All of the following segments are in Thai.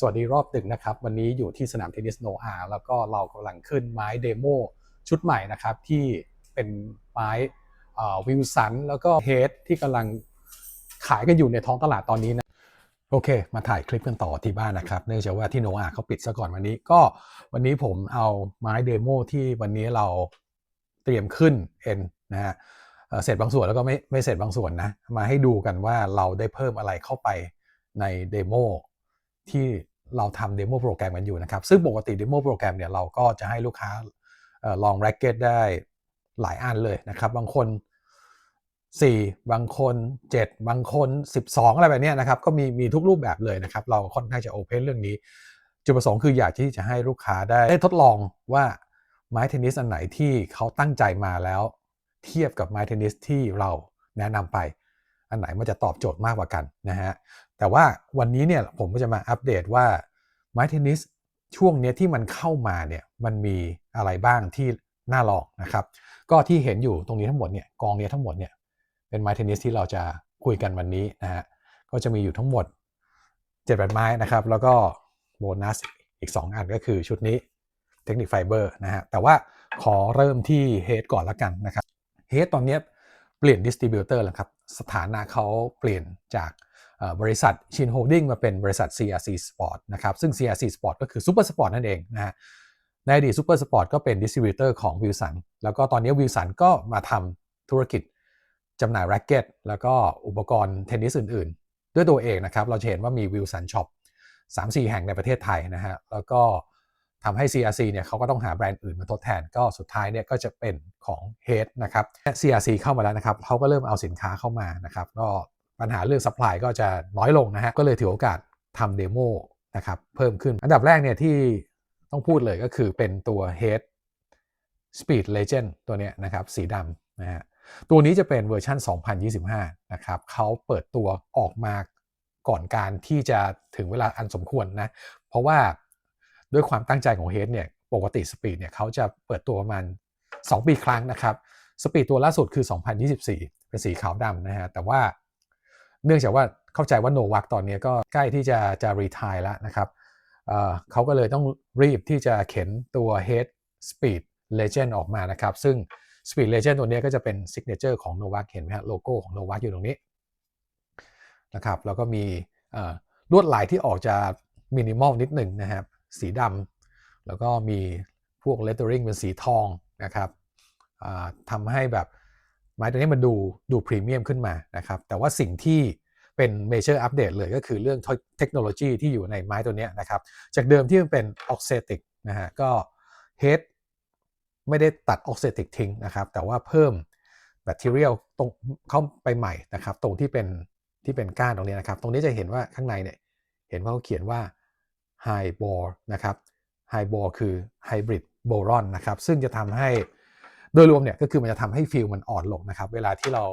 สวัสดีรอบดึกนะครับ วันนี้อยู่ที่สนามเทนนิสโนอาแล้วก็เรากำลังขึ้นไม้เดโมชุดใหม่นะครับ ที่เป็นไม้วิลสันแล้วก็เฮดที่กำลังขายกันอยู่ในท้องตลาดตอนนี้นะ โอเค มาถ่ายคลิปกันต่อที่บ้านนะครับ เนื่องจากว่าที่โนอาเขาปิดซะก่อนวันนี้ ก็วันนี้ผมเอาไม้เดโมที่วันนี้เราเตรียมขึ้นเอ็นนะฮะเอ่อเสร็จบางส่วนแล้วก็ไม่ไม่เสร็จบางส่วนนะ มาให้ดูกันว่าเราได้เพิ่มอะไรเข้าไปในเดโมที่ เราทำเดโมโปรแกรมกันอยู่นะครับ ซึ่งปกติเดโมโปรแกรมเนี่ยเราก็จะให้ลูกค้าลองแร็กเก็ตได้หลายอันเลยนะครับ บางคน 4 บางคน 7 บางคน 12 อะไรแบบนี้นะครับ ก็มีมีทุกรูปแบบเลยนะครับ เราค่อนข้างจะโอเพนเรื่องนี้ จุดประสงค์คืออยากที่จะให้ลูกค้าได้ได้ทดลองว่าไม้เทนนิสอันไหนที่เขาตั้งใจมาแล้ว เทียบกับไม้เทนนิสที่เราแนะนำไปอันไหนมันจะตอบโจทย์มากกว่ากันนะฮะ แต่ว่าวันนี้เนี่ยผมก็จะมาอัปเดตว่าไม้เทนนิสช่วงนี้ที่มันเข้ามาเนี่ยมันมีอะไรบ้างที่น่าลองนะครับ ก็ที่เห็นอยู่ตรงนี้ทั้งหมดเนี่ยกองนี้ทั้งหมดเนี่ยเป็นไม้เทนนิสที่เราจะคุยกันวันนี้นะฮะก็จะมีอยู่ทั้งหมด7จ็ดแปดไม้นะครับ แล้วก็โบนัสอีก 2 อันก็คือชุดนี้เทคนิคไฟเบอร์นะฮะแต่ว่าขอเริ่มที่เฮดก่อนละกันนะครับเฮดตอนนี้เปลี่ยนดิสติบิวเตอร์แล้วครับ สถานะเขาเปลี่ยนจาก บริษัทชินโฮลดิ้งมาเป็นบริษัท CRC Sport นะครับ ซึ่ง CRC Sport ก็คือ Super Sport นั่นเองนะฮะในอดีต Super Sport ก็เป็นดิสติบิวเตอร์ของวิลสันแล้วก็ตอนนี้วิลสันก็มาทำธุรกิจจำหน่ายแร็กเก็ตแล้วก็อุปกรณ์เทนนิสอื่น ๆ ด้วยตัวเองนะครับ เราจะเห็นว่ามีวิลสันช็อป3-4 แห่งในประเทศไทยนะฮะแล้วก็ทำให้ CRC เนี่ยเขาก็ต้องหาแบรนด์อื่นมาทดแทนก็สุดท้ายเนี่ยก็จะเป็นของ Head นะครับ CRC เข้ามาแล้วนะครับเขาก็เริ่มเอาสินค้าเข้ามานะครับก็ ปัญหาเรื่อง supply ก็จะน้อยลงนะฮะก็เลยถือโอกาสทำเดโมนะครับเพิ่มขึ้นอันดับแรกเนี่ยที่ต้องพูดเลยก็คือเป็นตัว Head Speed Legend ตัวเนี้ยนะครับสีดำนะฮะตัวนี้จะเป็นเวอร์ชัน 2025 นะครับเขาเปิดตัวออกมาก่อนการที่จะถึงเวลาอันสมควรนะ เพราะว่าด้วยความตั้งใจของเฮดเนี่ยปกติสปีดเนี่ยเขาจะเปิดตัวประมาณ 2 ปีครั้งนะครับ สปีดตัวล่าสุดคือ 2024 เป็นสีขาวดำนะฮะแต่ว่า เนื่องจากว่าเข้าใจว่าโนวักตอนนี้ก็ใกล้ที่จะจะรีทายแล้วนะครับเเขาก็เลยต้องรีบที่จะเข็นตัว Head Speed Legend ออกมานะครับ ซึ่ง Speed Legend ตัวนี้ก็จะเป็นซิกเนเจอร์ของ Novak เห็นไหมฮะโลโก้ของ Novak อยู่ตรงนี้นะครับแล้วก็มีลวดลายที่ออกจะมินิมอลนิดหนึ่งนะครับ สีดำแล้วก็มีพวก lettering เป็นสีทองนะครับทำให้แบบ ไม้ตัวนี้มันดูดูพรีเมียมขึ้นมานะครับแต่ว่าสิ่งที่เป็นเมเจอร์อัปเดตเลยก็คือเรื่องเทคโนโลยีที่อยู่ในไม้ตัวนี้นะครับจากเดิมที่มันเป็นออกเซติกนะฮะก็ head ไม่ได้ตัดออกเซติกทิ้งนะครับแต่ว่าเพิ่มแบตเตอรี่ตรงเข้าไปใหม่นะครับตรงที่เป็นที่เป็นก้านตรงนี้นะครับ ตรงนี้จะเห็นว่าข้างในเนี่ยเห็นว่าเขาเขียนว่า high bor นะครับ high bor คือ hybrid boron นะครับซึ่งจะทำให้ โดยรวมเนี่ยก็คือมันจะทำให้ฟิลมันอ่อนลงนะครับ เวลาที่เรา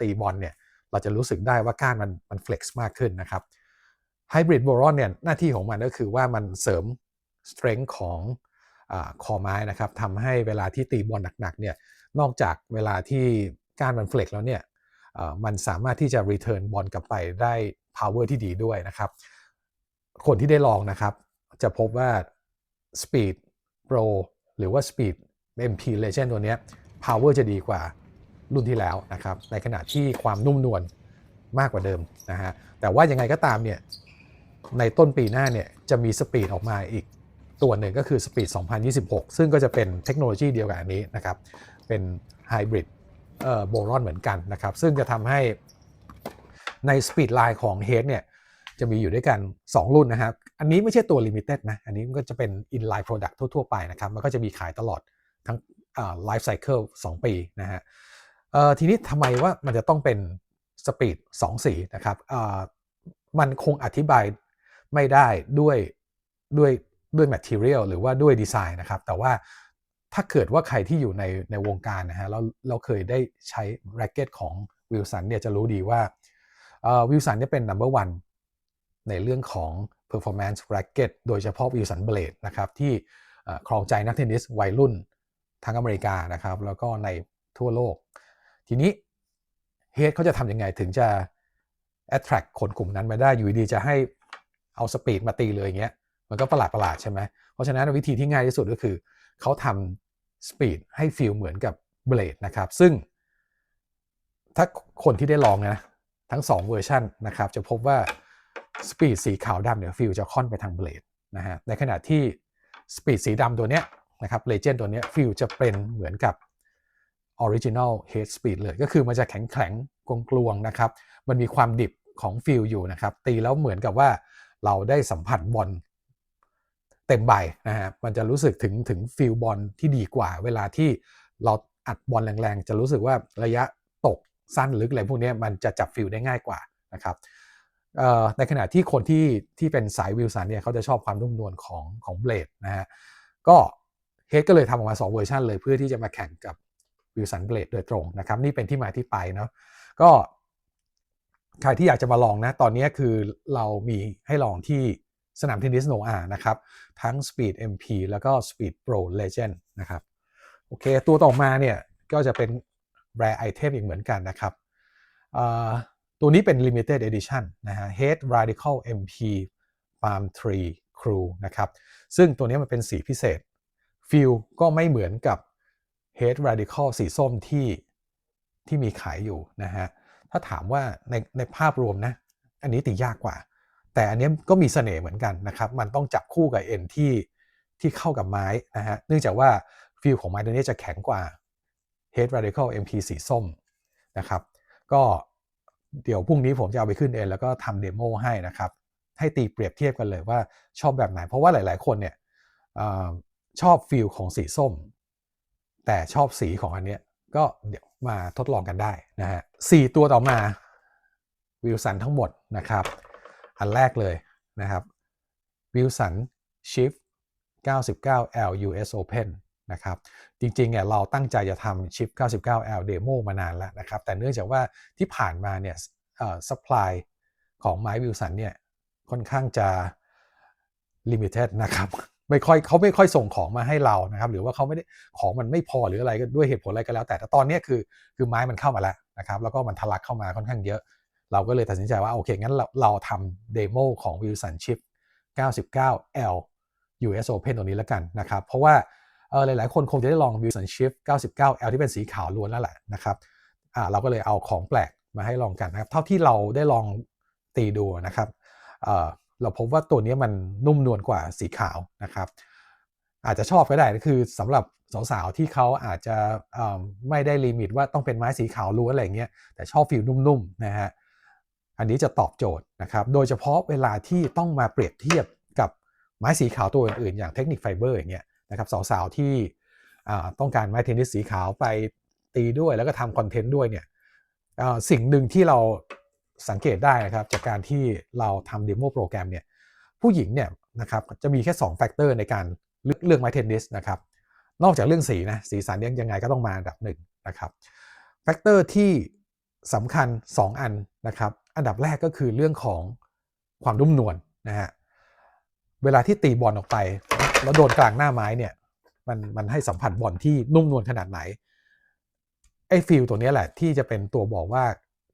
ตีบอลเนี่ยเราจะรู้สึกได้ว่าก้านมันมัน flex มากขึ้นนะครับ hybrid boron เนี่ยหน้าที่ของมันก็คือว่ามันเสริม strength ของคอไม้นะครับทำให้เวลาที่ตีบอลหนักๆเนี่ยนอกจากเวลาที่ก้านมันเฟล็กแล้วเนี่ยมันสามารถที่จะ return บอลกลับไปได้ power ที่ดีด้วยนะครับ คนที่ได้ลองนะครับ จะพบว่า Speed Pro หรือว่า Speed MP Legend ตัวนี้ power จะดีกว่ารุ่นที่แล้วนะครับ ในขณะที่ความนุ่มนวลมากกว่าเดิมนะฮะ แต่ว่ายังไงก็ตามเนี่ย ในต้นปีหน้าเนี่ยจะมีสปีดออกมาอีกตัวหนึ่งก็คือ Speed 2026 ซึ่งก็จะเป็นเทคโนโลยีเดียวกับอันนี้นะครับ เป็นไฮบริดเอ่อโบรอนเหมือนกันนะครับ ซึ่งจะทำให้ใน Speed Line ของ Head เนี่ยจะมีอยู่ด้วยกัน 2 รุ่นนะครับ อันนี้ไม่ใช่ตัว Limited นะ อันนี้ก็จะเป็น inline product ทั่วๆไปนะครับ มันก็จะมีขายตลอด ทั้ง life cycle 2ปีนะฮะทีนี้ทำไมว่ามันจะต้องเป็น Speed 2สีนะครับมันคงอธิบายไม่ได้ด้วยด้วยด้วย material หรือว่าด้วยดีไซน์นะครับ แต่ว่าถ้าเกิดว่าใครที่อยู่ในในวงการนะฮะแล้วเราเคยได้ใช้แร็กเก็ตของวิลสันเนี่ยจะรู้ดีว่าวิลสันเนี่ยเป็น number one ในเรื่องของ performance racket โดยเฉพาะวิลสันเบลดนะครับที่ครองใจนักเทนนิสวัยรุ่น ทั้งอเมริกานะครับ แล้วก็ในทั่วโลก ทีนี้เฮดเขาจะทำยังไงถึงจะ attract คนกลุ่มนั้นมาได้อยู่ดีจะให้เอาสปีดมาตีเลยอย่างเงี้ยมันก็ประหลาดประหลาดๆใช่ไหมเพราะฉะนั้นวิธีที่ง่ายที่สุดก็คือ เขาทำสปีดให้ฟีลเหมือนกับเบลดนะครับ ซึ่ง ถ้าคนที่ได้ลองนะทั้ง 2 เวอร์ชันนะครับ จะพบว่าสปีดสีขาวดำเนี่ยฟิลจะค่อนไปทางเบลดนะฮะในขณะที่สปีดสีดำตัวเนี้ย นะครับเลเจนด์ตัวนี้ฟิลจะเป็นเหมือนกับออริจิน l ลเฮดสปีดเลยก็คือมันจะแข็งแข็งกลวงกลวงนะครับ มันมีความดิบของฟิลอยู่นะครับ ตีแล้วเหมือนกับว่าเราได้สัมผัสบอลเต็มใบนะฮะมันจะรู้สึกถึงถึงฟิลบอลที่ดีกว่า เวลาที่เราอัดบอลแรงๆ จะรู้สึกว่าระยะตกสั้นลึกอะไรพวกนี้มันจะจับฟิลได้ง่ายกว่านะครับในขณะที่คนที่ที่เป็นสายวิลสันเนี่ยเขาจะชอบความนุ่มนวลของของเบลดนะฮะก็ เฮดก็เลยทำออกมา 2 เวอร์ชันเลยเพื่อที่จะมาแข่งกับวิลสันเบลดโดยตรงนะครับ นี่เป็นที่มาที่ไปเนาะก็ใครที่อยากจะมาลองนะ ตอนนี้คือเรามีให้ลองที่สนามเทนนิสโนอานะครับ ทั้ง Speed MP แล้วก็ Speed Pro Legend นะครับ โอเค ตัวต่อมาเนี่ย ก็จะเป็น rare item อีกเหมือนกันนะครับตัวนี้เป็น limited edition นะฮะ Head Radical MP Palm Tree Crew นะครับ ซึ่งตัวนี้มันเป็นสีพิเศษ ฟิลก็ไม่เหมือนกับ Head Radical สีส้มที่ที่มีขายอยู่นะฮะ ถ้าถามว่าในในภาพรวมนะ อันนี้ตียากกว่า แต่อันนี้ก็มีเสน่ห์เหมือนกันนะครับ มันต้องจับคู่กับเอ็นที่ที่เข้ากับไม้นะฮะ เนื่องจากว่าฟิลของไม้ตัวนี้จะแข็งกว่า Head Radical MP สีส้มนะครับ ก็เดี๋ยวพรุ่งนี้ผมจะเอาไปขึ้นเองแล้วก็ทำเดโมให้นะครับ ให้ตีเปรียบเทียบกันเลยว่าชอบแบบไหน เพราะว่าหลาย ๆ คนเนี่ย ชอบฟิลของสีส้ม แต่ชอบสีของอันเนี้ยก็เดี๋ยวมาทดลองกันได้นะฮะสี่ตัวต่อมาวิลสันทั้งหมดนะครับ อันแรกเลยนะครับวิลสันชิฟ 99L US Open นะครับ จริงๆเนี่ยเราตั้งใจจะทำชิป 99L เดโมมานานแล้วนะครับ แต่เนื่องจากว่าที่ผ่านมาเนี่ยเอ่อ supply ของไม้วิลสันเนี่ยค่อนข้างจะ limited นะครับ ไม่ค่อยเขาไม่ค่อยส่งของมาให้เรานะครับ หรือว่าเขาไม่ได้ของมันไม่พอหรืออะไรก็ด้วยเหตุผลอะไรก็แล้ว แต่แต่ตอนนี้คือคือไม้มันเข้ามาแล้วนะครับ แล้วก็มันทะลักเข้ามาค่อนข้างเยอะ เราก็เลยตัดสินใจว่าโอเคงั้นเราเราทำเดโมของวิลสันชิป 99L US Open ตัวนี้แล้วกันนะครับ เพราะว่าเออหลาย ๆ คนคงจะได้ลอง Wilson Shift 99L ที่เป็นสีขาวล้วนแล้วแหละนะครับอ่าเราก็เลยเอาของแปลกมาให้ลองกันนะครับ เท่าที่เราได้ลองตีดูนะครับเออ เราพบว่าตัวนี้มันนุ่มนวลกว่าสีขาวนะครับ อาจจะชอบก็ได้คือสำหรับสาวๆที่เขาอาจจะไม่ได้ลิมิตว่าต้องเป็นไม้สีขาวล้วนอะไรเงี้ยแต่ชอบฟิลนุ่มๆนะฮะอันนี้จะตอบโจทย์นะครับโดยเฉพาะเวลาที่ต้องมาเปรียบเทียบกับไม้สีขาวตัวอื่นๆอย่างเทคนิคไฟเบอร์อย่างเงี้ยนะครับสาวๆที่ต้องการไม้เทนนิสสีขาวไปตีด้วยแล้วก็ทำคอนเทนต์ด้วยเนี่ยสิ่งหนึ่งที่เรา สังเกตได้นะครับจากการที่เราทำเดโมโปรแกรมเนี่ยผู้หญิงเนี่ยนะครับจะมีแค่2แฟกเตอร์ในการเลือกเลือกไม้เทนนิสนะครับนอกจากเรื่องสีนะสีสันเนี่ยยังไงก็ต้องมาอันดับหนึ่งนะครับแฟกเตอร์ที่สำคัญ 2 อันนะครับอันดับแรกก็คือเรื่องของความนุ่มนวลนะฮะเวลาที่ตีบอลออกไป แล้วโดนกลางหน้าไม้เนี่ยมันมันให้สัมผัสบอลที่นุ่มนวลขนาดไหนไอ้ฟิลตัวนี้แหละที่จะเป็นตัวบอกว่า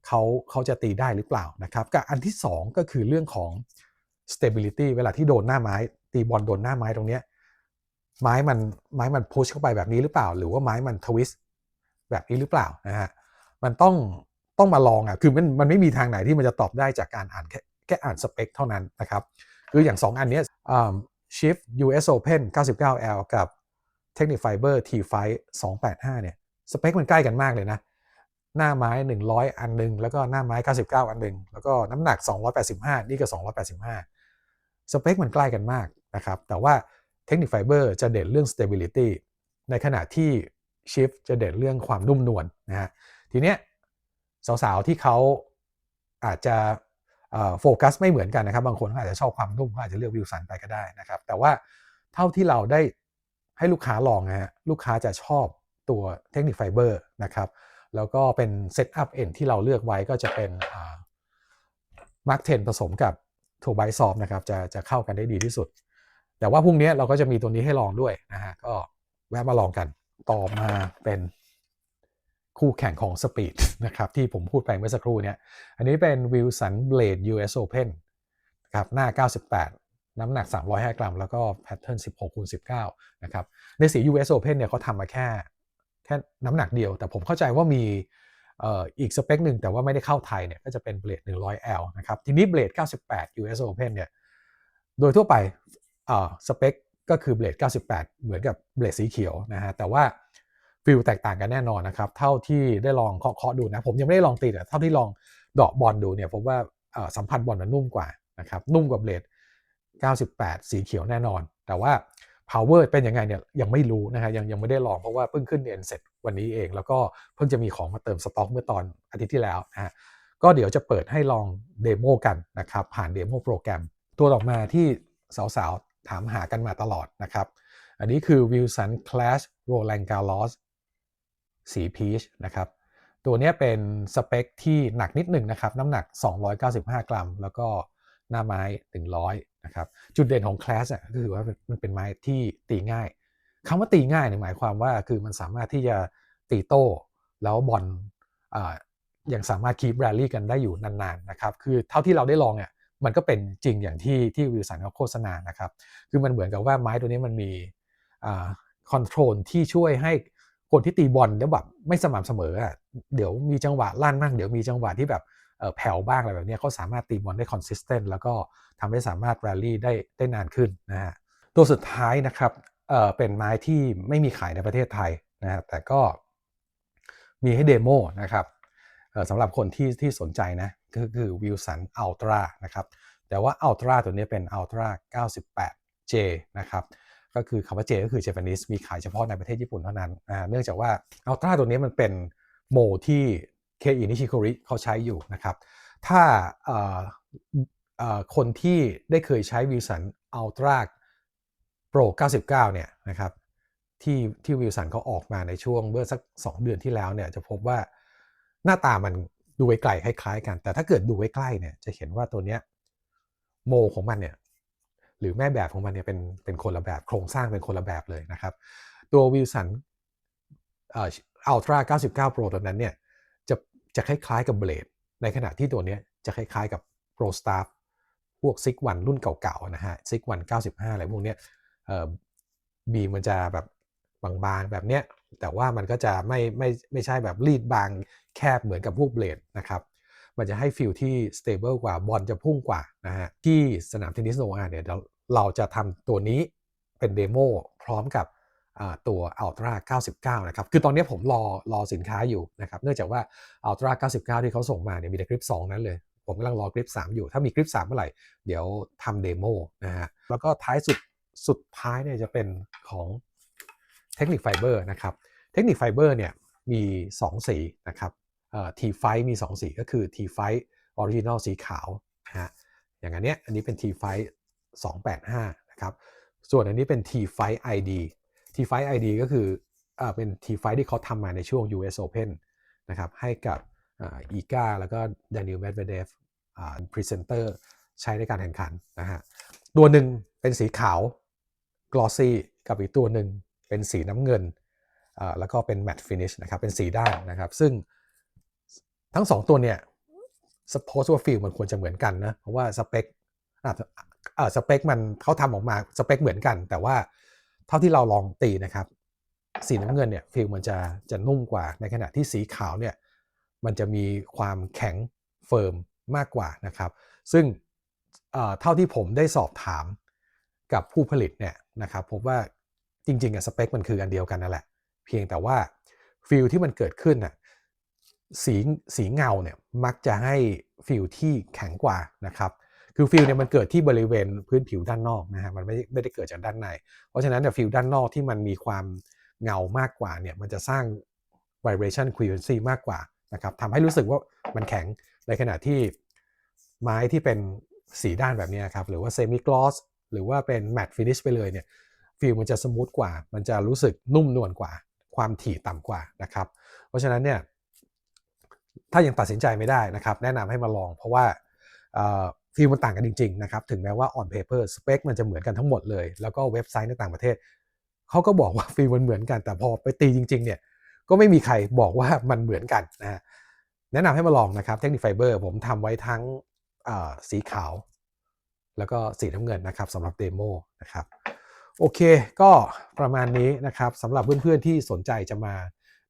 เขาเขาจะตีได้หรือเปล่านะครับกับอันที่ 2 ก็คือเรื่องของ stability เวลาที่โดนหน้าไม้ ตีบอลโดนหน้าไม้ตรงเนี้ยไม้มันไม้มันพุชเข้าไปแบบนี้หรือเปล่า หรือว่าไม้มันทวิสแบบนี้หรือเปล่านะฮะมันต้องต้องมาลองอะคือมันมันไม่มีทางไหนที่มันจะตอบได้จากการอ่านแค่แค่อ่านสเปคเท่านั้นนะครับคืออย่าง 2 อันเนี้ยอ่า Shift US Open 99L กับ Technic Fiber T5 285เนี่ยสเปคมันใกล้กันมากเลยนะ หน้าไม้ 100 อันหนึง แล้วก็หน้าไม้ 99 อันหนึง แล้วก็น้ำหนัก 285 นี่ก็ 285 สเปคมันใกล้กันมากนะครับ แต่ว่า Technic Fiber จะเด่นเรื่อง stability ในขณะที่ Shift จะเด่นเรื่องความนุ่มนวลนะฮะ ทีเนี้ยสาวๆ ที่เขาอาจจะโฟกัสไม่เหมือนกันนะครับ บางคนอาจจะชอบความนุ่มก็อาจจะเลือกวิลสันไปก็ได้นะครับ แต่ว่าเท่าที่เราได้ให้ลูกค้าลองนะฮะ ลูกค้าจะชอบตัวเทคนิคไฟเบอร์นะครับ แล้วก็เป็นเซตอัพเอ็นที่เราเลือกไว้ก็จะเป็นมาร์กเทนผสมกับโทไบซอฟนะครับจะจะเข้ากันได้ดีที่สุด แต่ว่าพรุ่งนี้เราก็จะมีตัวนี้ให้ลองด้วยนะฮะก็แวะมาลองกันต่อมาเป็นคู่แข่งของสปีดนะครับที่ผมพูดไปเมื่อสักครู่เนี้ยอันนี้เป็น Wilson Blade US Open นะครับหน้า 98 น้ำหนัก 305 กรัม แล้วก็แพทเทิร์น 16คูณ19 นะครับ ในสี US Open เนี่ยเขาทำมาแค่ ค่น้ำหนักเดียว แต่ผมเข้าใจว่ามีอีกสเปคหนึ่งแต่ว่าไม่ได้เข้าไทยเนี่ยก็จะเป็นเบลด 100L นะครับ ทีนี้เบลด 98 US Open เนี่ยโดยทั่วไปสเปคก็คือเบลด 98 เหมือนกับเบลดสีเขียวนะฮะแต่ว่าฟิลแตกต่างกันแน่นอนนะครับ เท่าที่ได้ลองเคาะดูนะ ผมยังไม่ได้ลองตีแต่เท่าที่ลองเดาะบอลดูเนี่ยผมว่าสัมผัสบอลมันนุ่มกว่านะครับนุ่มกว่าเบลด 98 สีเขียวแน่นอน แต่ว่า power เป็นยังไงเนี่ยยังไม่รู้นะฮะยังยังไม่ได้ลองเพราะว่าเพิ่งขึ้นเรียนเสร็จวันนี้เอง แล้วก็เพิ่งจะมีของมาเติมสต็อกเมื่อตอนอาทิตย์ที่แล้วนะฮะก็เดี๋ยวจะเปิดให้ลองเดโมกันนะครับผ่านเดโมโปรแกรม ตัวต่อมาที่สาวๆ ถามหากันมาตลอดนะครับ อันนี้คือ Wilson Clash Roland Garros สีพีชนะครับตัวนี้เป็นสเปคที่หนักนิดหนึ่งนะครับ น้ำหนัก 295 กรัม แล้วก็ หน้าไม้100นะครับจุดเด่นของ Clash อะก็คือว่ามันเป็นไม้ที่ตีง่ายคำว่าตีง่ายเนี่ยหมายความว่าคือมันสามารถที่จะตีโต้ แล้วบอลอ่ายังสามารถคีบแรลลี่กันได้อยู่นานๆนะครับคือเท่าที่เราได้ลองเนี่ยมันก็เป็นจริงอย่างที่ที่วิลสันเขาโฆษณานะครับคือมันเหมือนกับว่าไม้ตัวนี้มันมีคอนโทรลที่ช่วยให้คนที่ตีบอลแล้วแบบไม่สม่ำเสมออะเดี๋ยวมีจังหวะลั่นบ้างเดี๋ยวมีจังหวะที่แบบ แผ่วบ้างอะไรแบบนี้เขาสามารถตีบอลได้คอนสิสเทนต์แล้วก็ทำให้สามารถแรลลี่ได้ได้นานขึ้นนะฮะตัวสุดท้ายนะครับเอ่อเป็นไม้ที่ไม่มีขายในประเทศไทยนะฮะแต่ก็มีให้เดโมนะครับเอ่อสำหรับคนที่ที่สนใจนะก็คือ Wilson Ultra นะครับแต่ว่า Ultra ตัวนี้เป็น Ultra 98J นะครับก็คือคำว่า J ก็คือ Japanese มีขายเฉพาะในประเทศญี่ปุ่นเท่านั้น เนื่องจากว่า Ultra ตัวนี้มันเป็นโมที่ Kei Nishikori เขาใช้อยู่นะครับ ถ้าคนที่ได้เคยใช้ Wilson Ultra Pro 99 เนี่ยนะครับที่ที่ Wilson เขาออกมาในช่วงเมื่อสัก 2 เดือนที่แล้วเนี่ยจะพบว่าหน้าตามันดูไกลคล้ายๆกัน แต่ถ้าเกิดดูใกล้เนี่ยจะเห็นว่าตัวเนี้ยโมของมันเนี่ยหรือแม่แบบของมันเนี่ยเป็นเป็นคนละแบบโครงสร้างเป็นคนละแบบเลยนะครับ ตัว Wilson เอ่อ Ultra 99 Pro ตัวนั้นเนี่ย จะคล้ายๆกับเบลดในขณะที่ตัวนี้จะคล้ายๆกับ Pro Staff พวกซิกวันรุ่นเก่าๆนะฮะซิกวัน95 อะไรพวกเนี้ยบีมันจะแบบบางๆแบบเนี้ยแต่ว่ามันก็จะไม่ไม่ไม่ใช่แบบรีดบางแคบเหมือนกับพวกเบลดนะครับมันจะให้ฟิลที่ stable กว่าบอลจะพุ่งกว่านะฮะที่สนามเทนนิสโนอาเนี่ยเดี๋ยวเราจะทำตัวนี้เป็นเดโมพร้อมกับ ตัว Ultra 99 นะครับ คือตอนนี้ผมรอรอสินค้าอยู่นะครับ เนื่องจากว่า Ultra 99 ที่เขาส่งมาเนี่ยมีแต่คลิป 2 นั้นเลย ผมกำลังรอคลิป 3 อยู่ ถ้ามีคลิป 3 เมื่อไหร่ เดี๋ยวทำเดโมนะฮะ แล้วก็ท้ายสุดสุดท้ายเนี่ยจะเป็นของเทคนิคไฟเบอร์นะครับ เทคนิคไฟเบอร์เนี่ยมี 2 สีนะครับทีไฟมี 2 สีก็คือ T ไฟออริจินอลสีขาวนะฮะ อย่างอันเนี้ยอันนี้เป็น T ไฟ285 นะครับ ส่วนอันนี้เป็น T ไฟ ID T ไฟ ID ก็คืออเป็น T ไฟที่เขาทำมาในช่วง US Open นะครับให้กับอีกาแล้วก็ดานิลเมดเวเดฟพรีเซนเตอร์ใช้ในการแข่งขันนะฮะตัวหนึ่งเป็นสีขาว glossy กับอีกตัวหนึ่งเป็นสีน้ำเงินแล้วก็เป็น matte finish นะครับเป็นสีด้านนะครับ ซึ่งทั้ง2ตัวเนี่ยสปอร์ตว่าฟิลมันควรจะเหมือนกันนะ เพราะว่าสเปคสเปคมันเขาทำออกมาสเปคเหมือนกัน แต่ว่า เท่าที่เราลองตีนะครับ สีน้ำเงินเนี่ยฟิลมันจะจะนุ่มกว่า ในขณะที่สีขาวเนี่ยมันจะมีความแข็งเฟิร์มมากกว่านะครับ ซึ่งเท่าที่ผมได้สอบถามกับผู้ผลิตเนี่ยนะครับพบว่าจริงๆอะสเปคมันคืออันเดียวกันนั่นแหละ เพียงแต่ว่าฟิลที่มันเกิดขึ้นน่ะสีสีเงาเนี่ยมักจะให้ฟิลที่แข็งกว่านะครับ คือฟิลเนี่ยมันเกิดที่บริเวณพื้นผิวด้านนอกนะฮะมันไม่ไม่ได้เกิดจากด้านใน เพราะฉะนั้นเนี่ยฟิลด้านนอกที่มันมีความเงามากกว่าเนี่ยมันจะสร้าง vibration frequency มากกว่านะครับทำให้รู้สึกว่ามันแข็งในขณะที่ไม้ที่เป็นสีด้านแบบนี้ครับหรือว่า semi gloss หรือว่าเป็น matte finish ไปเลยเนี่ยฟิลมันจะสมูทกว่า มันจะรู้สึกนุ่มนวลกว่า ความถี่ต่ำกว่านะครับ เพราะฉะนั้นเนี่ยถ้ายังตัดสินใจไม่ได้นะครับ แนะนำให้มาลองเพราะว่า ฟิลมันต่างกันจริงๆนะครับถึงแม้ว่า on paper spec มันจะเหมือนกันทั้งหมดเลย แล้วก็เว็บไซต์ในต่างประเทศเขาก็บอกว่าฟิลมันเหมือนกัน แต่พอไปตีจริงๆเนี่ยก็ไม่มีใครบอกว่ามันเหมือนกันนะฮะแนะนำให้มาลองนะครับเทคนิคไฟเบอร์ผมทำไว้ทั้งสีขาว แล้วก็สีน้ำเงินนะครับสำหรับเดโมนะครับโอเคก็ประมาณนี้นะครับสำหรับเพื่อนๆที่สนใจจะมา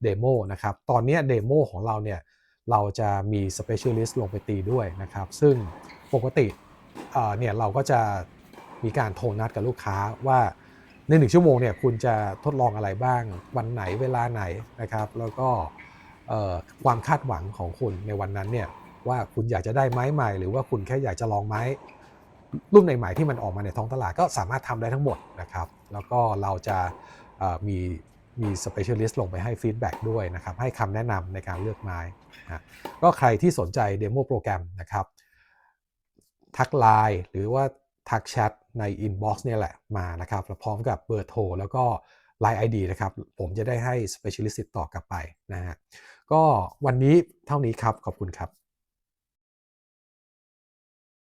เดโมนะครับตอนนี้เดโมของเราเนี่ยเราจะมี Specialist ลงไปตีด้วยนะครับ ซึ่ง ปกติเเนี่ยเราก็จะมีการโทรนัดกับลูกค้าว่าในหนึ่งชั่วโมงเนี่ยคุณจะทดลองอะไรบ้างวันไหนเวลาไหนนะครับ แล้วก็ความคาดหวังของคุณในวันนั้นเนี่ยว่าคุณอยากจะได้ไม้ใหม่ หรือว่าคุณแค่อยากจะลองไม้รุ่นใหม่ๆที่มันออกมาในท้องตลาดก็สามารถทำได้ทั้งหมดนะครับ แล้วก็เราจะเอ่อมีมี specialist ลงไปให้ feedback ด้วยนะครับ ให้คำแนะนำในการเลือกไม้นะก็ใครที่สนใจเดโมโปรแกรมนะครับ ทักไลน์หรือว่าทักแชทในอินบ็อกซ์เนี่ยแหละมานะครับแล้วพร้อมกับเบอร์โทรแล้วก็ Line ID นะครับ ผมจะได้ให้ specialist ติดต่อกลับไปนะฮะก็วันนี้เท่านี้ครับ ขอบคุณครับ